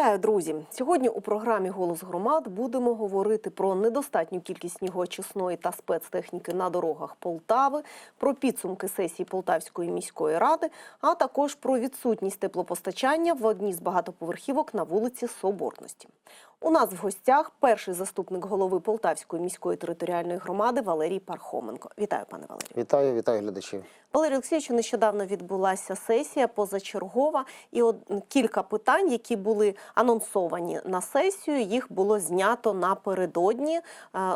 Вітаю, друзі! Сьогодні у програмі Голос громад будемо говорити про недостатню кількість снігоочисної та спецтехніки на дорогах Полтави, про підсумки сесії Полтавської міської ради, а також про відсутність теплопостачання в одній з багатоповерхівок на вулиці Соборності. У нас в гостях перший заступник голови Полтавської міської територіальної громади Валерій Пархоменко. Вітаю, пане Валерію. Вітаю, вітаю глядачів. Валерій Олексійовичу, нещодавно відбулася сесія позачергова, і от кілька питань, які були анонсовані на сесію, їх було знято напередодні. Е,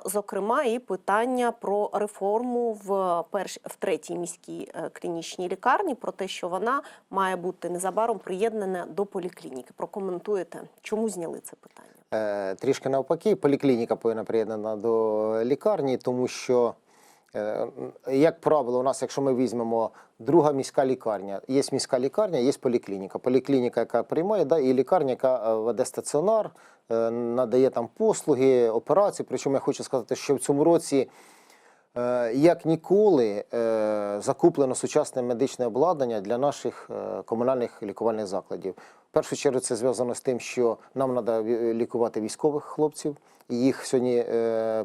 Зокрема, і питання про реформу в перш в третій міській е, клінічній лікарні, про те, що вона має бути незабаром приєднана до поліклініки. Прокоментуєте, чому зняли це питання? Е, трішки навпаки, поліклініка повинна приєднана до лікарні, тому що, е, як правило, у нас, якщо ми візьмемо друга міська лікарня, є міська лікарня, є поліклініка. Поліклініка, яка приймає, да, і лікарня, яка е, веде стаціонар, надає там послуги, операції. Причому я хочу сказати, що в цьому році. Е, Як ніколи е, закуплено сучасне медичне обладнання для наших е, комунальних лікувальних закладів. В першу чергу це зв'язано з тим, що нам треба лікувати військових хлопців. Їх сьогодні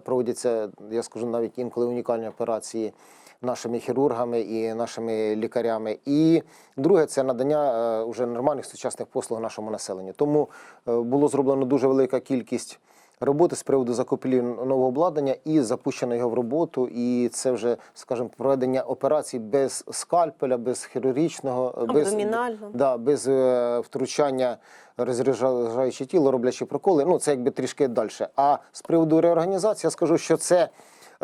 проводяться, я скажу, навіть інколи унікальні операції нашими хірургами і нашими лікарями. І друге це надання е, уже нормальних сучасних послуг нашому населенню. Тому було зроблено дуже велика кількість роботи з приводу закупівлі нового обладнання і запущено його в роботу. І це вже, скажімо, проведення операцій без скальпеля, без хірургічного, без, Абдомінально. да, без е, втручання розряджаючи тіло, роблячи проколи. Ну це якби трішки далі. А з приводу реорганізації я скажу, що це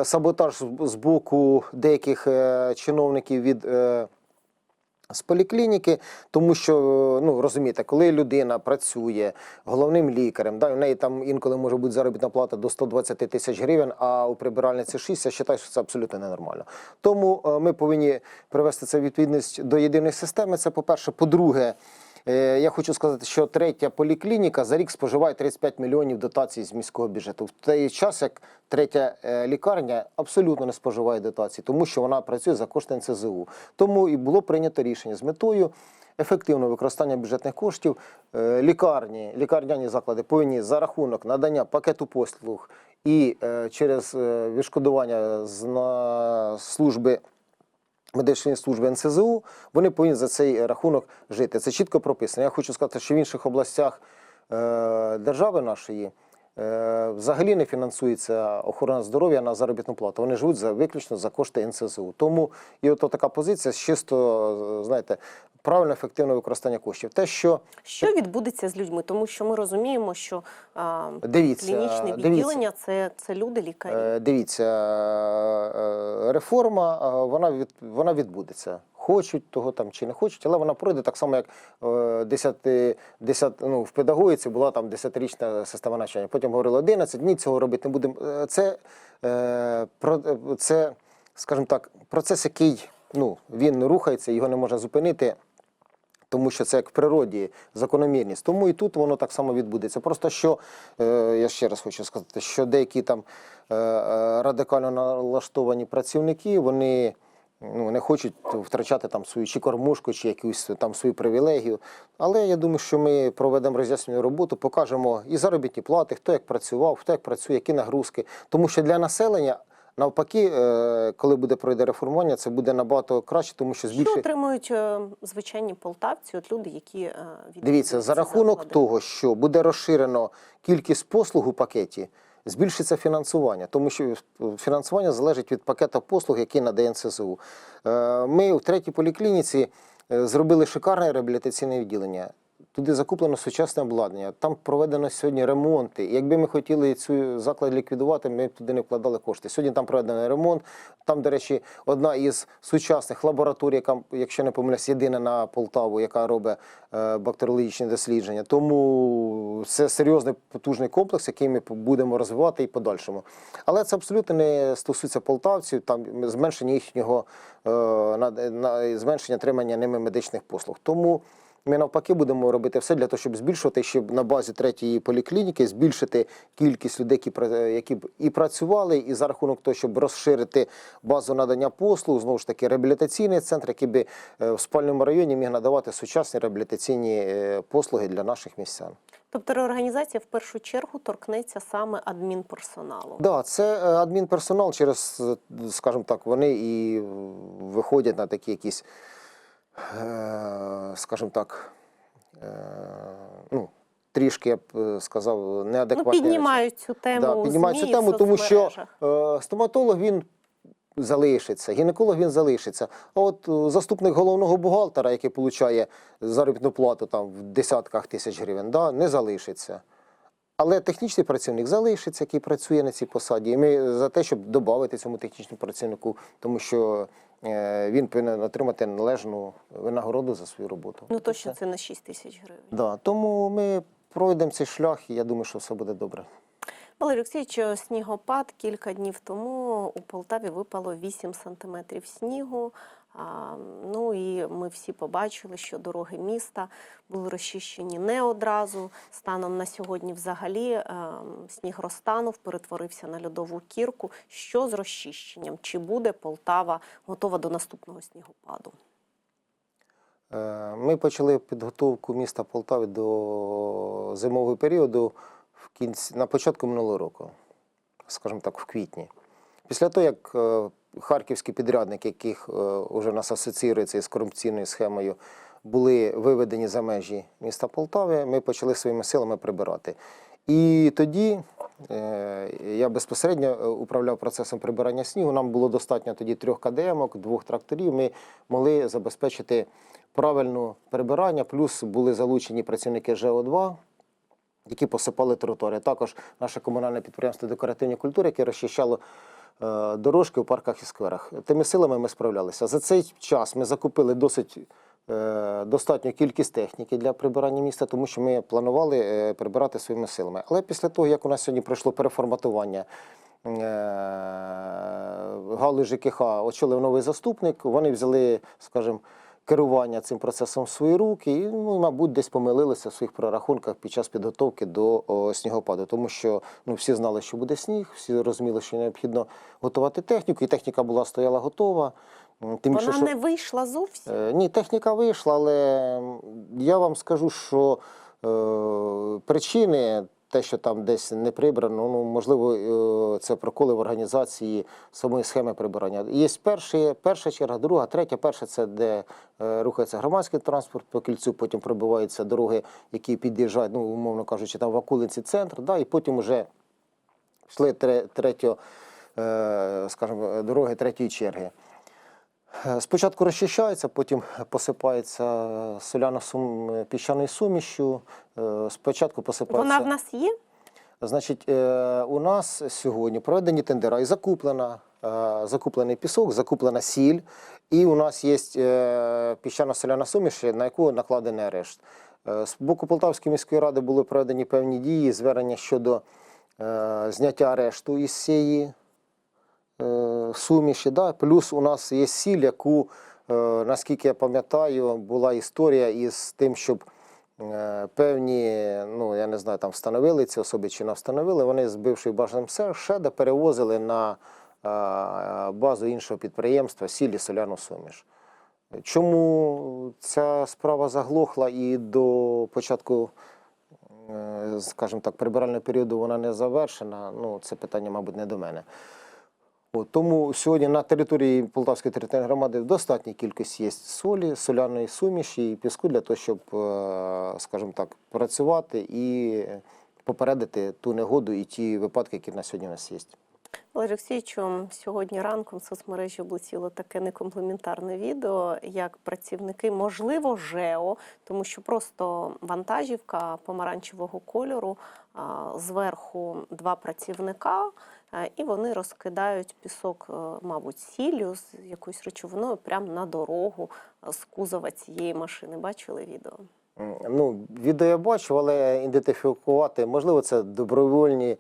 саботаж з- з боку деяких е, чиновників від. е, з поліклініки, тому що ну розумієте, коли людина працює головним лікарем, да, у неї там інколи може бути заробітна плата до 120 тисяч гривень, а у прибиральниці 6, я вважаю, що це абсолютно ненормально. Тому е, ми повинні привести це відповідність до єдиної системи. Це по-перше. По-друге, е, я хочу сказати, що третя поліклініка за рік споживає 35 мільйонів дотацій з міського бюджету. В той час, як третя е, лікарня абсолютно не споживає дотацій, тому що вона працює за кошти НЦЗУ. Тому і було прийнято рішення з метою ефективного використання бюджетних коштів. е, Лікарні, лікарняні заклади повинні за рахунок надання пакету послуг і е, через е, відшкодування з служби медичної служби НСЗУ, вони повинні за цей рахунок жити. Це чітко прописано. Я хочу сказати, що в інших областях е, держави нашої взагалі не фінансується охорона здоров'я на заробітну плату. Вони живуть за виключно за кошти НСЗУ. Тому і от така позиція з чисто, е, знаєте, правильно ефективне використання коштів. Те, що Що відбудеться з людьми? Тому що ми розуміємо, що а, Дивіться, клінічне дивіться. відділення це, це люди, лікарі. Е, Дивіться, е, реформа е, вона від вона відбудеться. Хочуть того там чи не хочуть, але вона пройде так само, як е, 10, 10, ну, в педагогіці була там 10-річна система навчання. Потім говорили 11, ні, цього робити не будемо. Е, Це, е, про- це, скажімо так, процес, який ну, він рухається, його не можна зупинити. Тому що це як в природі закономірність. Тому і тут воно так само відбудеться. Просто що я ще раз хочу сказати, що деякі там радикально налаштовані працівники, вони ну, не хочуть втрачати там свою чи кормушку, чи якусь там свою привілегію. Але я думаю, що ми проведемо роз'яснювальну роботу, покажемо і заробітні плати, хто як працював, хто як працює, які нагрузки. Тому що для населення. Навпаки, е, коли буде пройде реформування, це буде набагато краще, тому що Що отримують е, звичайні полтавці, от люди, які е, Дивіться, за рахунок заклади? того, що буде розширено кількість послуг у пакеті, збільшиться фінансування, тому що фінансування залежить від пакету послуг, який надає НСЗУ. Е, Ми в третій поліклініці е, зробили шикарне реабілітаційне відділення. Туди закуплено сучасне обладнання, там проведено сьогодні ремонти. Якби ми хотіли цю заклад ліквідувати, ми б туди не вкладали кошти. Сьогодні там проведений ремонт. Там, до речі, одна із сучасних лабораторій, яка, якщо не помиляюсь, єдина на Полтаву, яка робить е, бактеріологічні дослідження. Тому це серйозний потужний комплекс, який ми будемо розвивати і подальшому. Але це абсолютно не стосується полтавців, там зменшення їхнього е, зменшення отримання ними медичних послуг. Тому ми навпаки будемо робити все для того, щоб збільшувати, щоб на базі третьої поліклініки збільшити кількість людей, які, які б і працювали, і за рахунок того, щоб розширити базу надання послуг, знову ж таки, реабілітаційний центр, який би е, в спальному районі міг надавати сучасні реабілітаційні е, послуги для наших містян. Тобто реорганізація в першу чергу торкнеться саме адмінперсоналу. Да, це е, адмінперсонал через, скажімо так, вони і виходять на такі якісь, скажімо так, е, ну, трішки, я б е, сказав, Ну, неадекватні. речі. піднімають цю тему. Да, піднімають цю тему, тому що е, стоматолог він залишиться, гінеколог він залишиться. А от е, заступник головного бухгалтера, який отримує заробітну плату там в десятках тисяч гривень, да, не залишиться. Але технічний працівник залишиться, який працює на цій посаді. І ми за те, щоб додати цьому технічному працівнику, тому що е, він повинен отримати належну винагороду за свою роботу. Ну точно це на 6 тисяч гривень. Да, тому ми пройдемо цей шлях, і я думаю, що все буде добре. Валерій Олексійович, снігопад кілька днів тому у Полтаві випало 8 сантиметрів снігу. Ну і ми всі побачили, що дороги міста були розчищені не одразу. Станом на сьогодні, взагалі, ем, сніг розтанув, перетворився на льодову кірку. Що з розчищенням? Чи буде Полтава готова до наступного снігопаду? Е, Ми почали підготовку міста Полтави до зимового періоду кінці, на початку минулого року, скажімо так, в квітні. Після того, як е, харківські підрядники, яких вже нас асоціюється із корупційною схемою, були виведені за межі міста Полтави, ми почали своїми силами прибирати. І тоді е, я безпосередньо е, управляв процесом прибирання снігу. Нам було достатньо тоді трьох КДМок, двох тракторів. Ми могли забезпечити правильне прибирання, плюс були залучені працівники ЖО2, які посипали територію. Також наше комунальне підприємство декоративні культури, яке розчищало е, дорожки у парках і скверах. Тими силами ми справлялися. За цей час ми закупили досить е, достатню кількість техніки для прибирання міста, тому що ми планували е, прибирати своїми силами. Але після того, як у нас сьогодні пройшло переформатування. е, ЖКХ очолив новий заступник. Вони взяли, скажімо, керування цим процесом в свої руки і, ну, мабуть, десь помилилися в своїх прорахунках під час підготовки до о, снігопаду, тому що ну, всі знали, що буде сніг, всі розуміли, що необхідно готувати техніку, і техніка була стояла готова. Тим більше, Вона що... не вийшла зовсім. Е, Ні, техніка вийшла, але я вам скажу, що е, причини, те, що там десь не прибрано, ну можливо, е, це проколи в організації самої схеми прибирання. Є перші, перша черга, друга, третя. Перша це де е, рухається громадський транспорт по кільцю, потім пробиваються дороги, які під'їжджають, ну умовно кажучи, там в Акулинці центр, да, і потім вже йшли тре- третьо, е, скажімо, дороги третьої черги. Е, Спочатку розчищається, потім посипається соляно сум піщаною сумішю. Е, Спочатку посипається. Вона в нас є? Значить, е, у нас сьогодні проведені тендера і закуплена, е, закуплений пісок, закуплена сіль, і у нас є е, піщано-соляна суміш, на яку накладений арешт. Е, З боку Полтавської міської ради були проведені певні дії, звернення щодо е, зняття арешту із цієї е, суміші. Да? Плюс у нас є сіль, яку, е, наскільки я пам'ятаю, була історія із тим, щоб е, певні, ну я не знаю, там встановили ці особи чи не встановили, вони з бившої башнем шеда перевозили на е, базу іншого підприємства сіль і соляну суміш. Чому ця справа заглохла і до початку, е, скажімо так, прибирального періоду вона не завершена? Ну, це питання, мабуть, не до мене. От, тому сьогодні на території Полтавської територіальної громади в достатній кількості є солі, соляної суміші і піску для того, щоб, е, скажімо так, працювати і попередити ту негоду і ті випадки, які на сьогодні у нас є. Валерій Олексійовичу, сьогодні ранком в соцмережі облетіло таке некомпліментарне відео, як працівники, можливо, ЖЕО, тому що просто вантажівка помаранчевого кольору, зверху два працівника, і вони розкидають пісок, е, мабуть, сіллю з якоюсь речовиною прямо на дорогу е, з кузова цієї машини. Бачили відео? Ну, відео я бачу, але ідентифікувати, можливо, це добровольні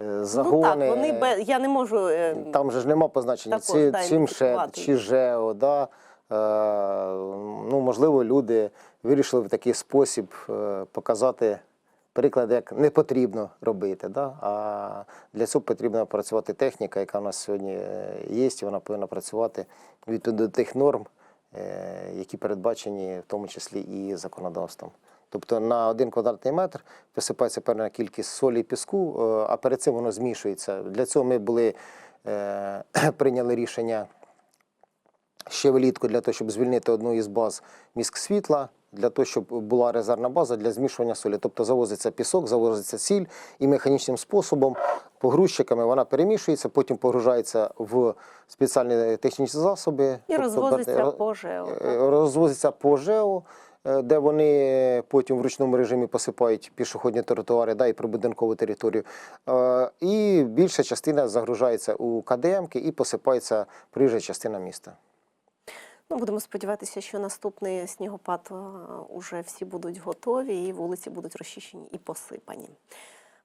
е, загони. Ну так, вони я не можу. е, Там же ж нема позначення, Також, чи, да, чим ще, чи. ЖЕО. Да? Е, ну, можливо, люди вирішили в такий спосіб е, показати приклад, як не потрібно робити. Да? А для цього потрібна працювати техніка, яка в нас сьогодні е, є, і вона повинна працювати відповідно до тих норм, е, які передбачені в тому числі і законодавством. Тобто на один квадратний метр висипається певна кількість солі і піску, е, а перед цим воно змішується. Для цього ми були, прийняли рішення ще влітку для того, щоб звільнити одну із баз міськ світла, для того, щоб була резервна база для змішування солі. Тобто завозиться пісок, завозиться сіль і механічним способом, погрузчиками вона перемішується, потім погружається в спеціальні технічні засоби. І тобто, розвозиться ро- по ЖЕО. Е, розвозиться по ЖЕО, е, де вони потім в ручному режимі посипають пішохідні тротуари да, і прибудинкову територію. Е, І більша частина загружається у КДМки і посипається приїжджа частина міста. Ну, будемо сподіватися, що наступний снігопад е, уже всі будуть готові, і вулиці будуть розчищені і посипані.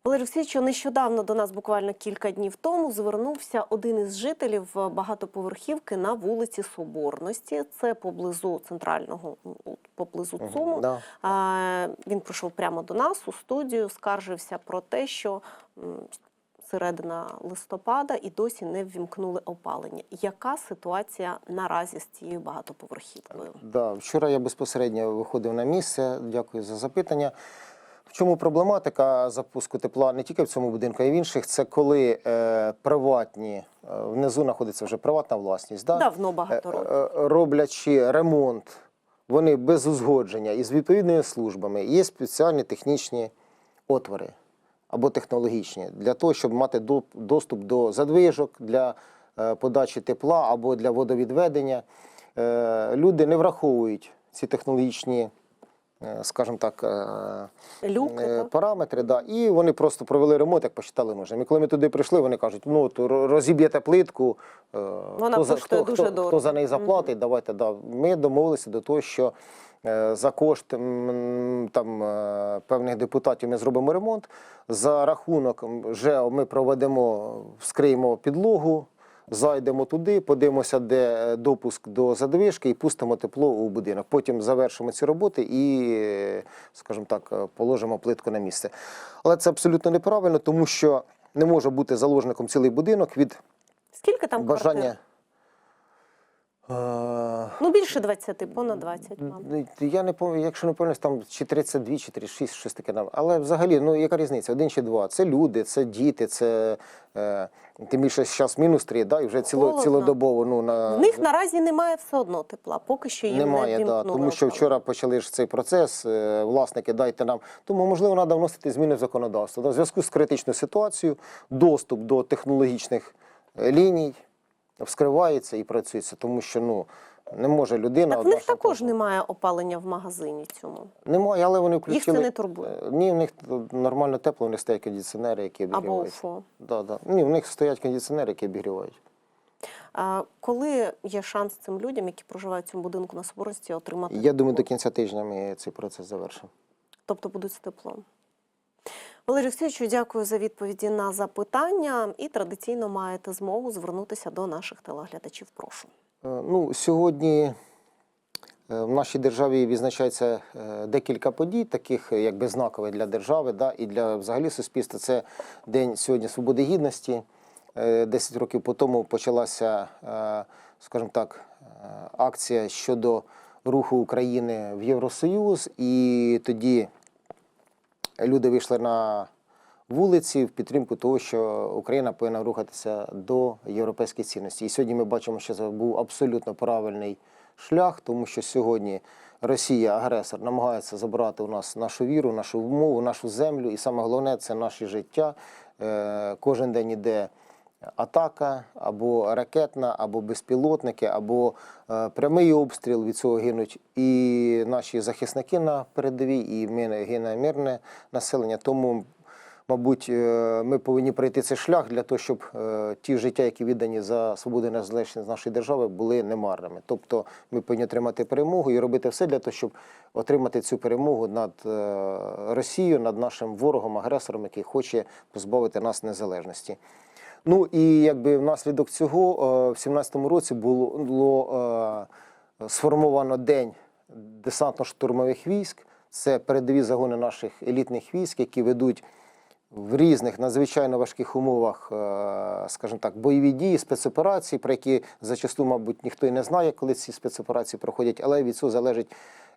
Валерій Олексійовичу, нещодавно до нас, буквально кілька днів тому, звернувся один із жителів багатоповерхівки на вулиці Соборності. Це поблизу центрального, поблизу ЦУМу. да. А, Він прийшов прямо до нас у студію, скаржився про те, що середина листопада і досі не ввімкнули опалення. Яка ситуація наразі з цією багатоповерхівкою? Да, вчора я безпосередньо виходив на місце. Дякую за запитання. В чому проблематика запуску тепла не тільки в цьому будинку, а й в інших? Це коли е, приватні, е, внизу знаходиться вже приватна власність. Да? Давно багато років. Е, е, роблячи ремонт, вони без узгодження із відповідними службами, є спеціальні технічні отвори або технологічні для того, щоб мати до- доступ до задвижок для е, подачі тепла або для водовідведення. Е, Люди не враховують ці технологічні, скажімо так, е, Люки, е, параметри, да, і вони просто провели ремонт, як посчитали нужним. І коли ми туди прийшли, вони кажуть, ну от ро- розіб'єте плитку, е, Вона хто, за, хто, дуже хто, хто за неї заплатить, давайте. Да. Ми домовилися до того, що е, за кошт там, е, певних депутатів ми зробимо ремонт. За рахунок м, ЖЕО ми проведемо, вскриємо підлогу. Зайдемо туди, подивимося, де е, допуск до задвижки, і пустимо тепло у будинок. Потім завершимо ці роботи і, е, скажімо так, е, положимо плитку на місце. Але це абсолютно неправильно, тому що не може бути заложником цілий будинок від Скільки там бажання. квартир? Ну, більше 20, понад 20, мабуть. Я не пам'ятаю, якщо не помиляюсь, там чи 32, чи 36, щось таке там. Але взагалі, ну яка різниця? Один чи два. Це люди, це діти, це е, тим більше зараз мінус 3, да, і вже ціло, Холодно. цілодобово. Ну, на, В них наразі немає все одно тепла, поки що їм немає, не да, тому що опалення. вчора почали ж цей процес, е, власники дайте нам. Тому, можливо, треба вносити зміни в законодавство. Да, в зв'язку з критичною ситуацією, доступ до технологічних е, ліній вскривається і працюється, тому що ну, не може людина. Так в них також немає опалення в магазині цьому. Немає, але вони Їх це не турбує. Е, Ні, в них нормально тепло, в них стоять кондиціонери, які Або обігрівають. УФО. Да, да. Ні, в них стоять кондиціонери, які обігрівають. А коли є шанс цим людям, які проживають в цьому будинку на Соборності, отримати Я думаю, до кінця тижня ми цей процес завершимо. тобто будуть з теплом. Валерій Олексійовичу, дякую за відповіді на запитання. І традиційно маєте змогу звернутися до наших телеглядачів. Прошу. Е, Ну, сьогодні е, в нашій державі відзначається е, декілька подій, таких якби знакових для держави да, і для взагалі суспільства. Це День сьогодні Свободи Гідності. 10 років по тому почалася, скажімо так, акція щодо руху України в Євросоюз, і тоді люди вийшли на вулиці в підтримку того, що Україна повинна рухатися до європейських цінностей. І сьогодні ми бачимо, що це був абсолютно правильний шлях, тому що сьогодні Росія, агресор, намагається забрати у нас нашу віру, нашу мову, нашу землю, і саме головне це наше життя. Е, Кожен день іде атака або ракетна, або безпілотники, або е, прямий обстріл. Від цього гинуть і наші захисники на передовій, і ми гине мирне населення. Тому, мабуть, е, ми повинні пройти цей шлях для того, щоб е, ті життя, які віддані за свободу і незалежність нашої держави, були немарними. Тобто ми повинні отримати перемогу і робити все для того, щоб отримати цю перемогу над е, Росією, над нашим ворогом, агресором, який хоче позбавити нас незалежності. Ну і якби внаслідок цього в 17-му році було, сформовано день десантно-штурмових військ. Це передові загони наших елітних військ, які ведуть в різних надзвичайно важких умовах, е, скажімо так, бойові дії, спецоперації, про які зачасту, мабуть, ніхто і не знає, коли ці спецоперації проходять, але від цього залежить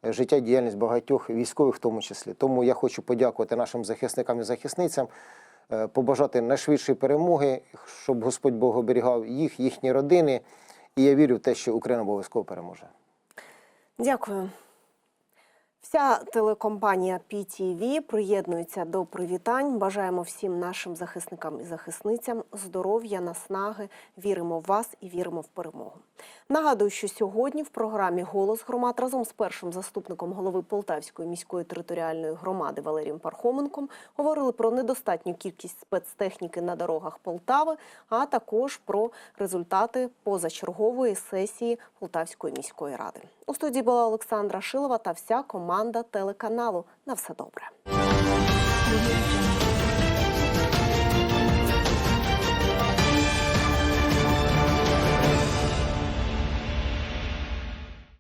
е, життя діяльність багатьох військових в тому числі. Тому я хочу подякувати нашим захисникам і захисницям, е, побажати найшвидшої перемоги, щоб Господь Бог оберігав їх, їхні родини. І я вірю в те, що Україна обов'язково переможе. Дякую. Вся телекомпанія PTV приєднується до привітань. Бажаємо всім нашим захисникам і захисницям здоров'я, наснаги. Віримо в вас і віримо в перемогу. Нагадую, що сьогодні в програмі Голос громад разом з першим заступником голови Полтавської міської територіальної громади Валерієм Пархоменком говорили про недостатню кількість спецтехніки на дорогах Полтави, а також про результати позачергової сесії Полтавської міської ради. У студії була Олександра Шилова та вся команда телеканалу. На все добре.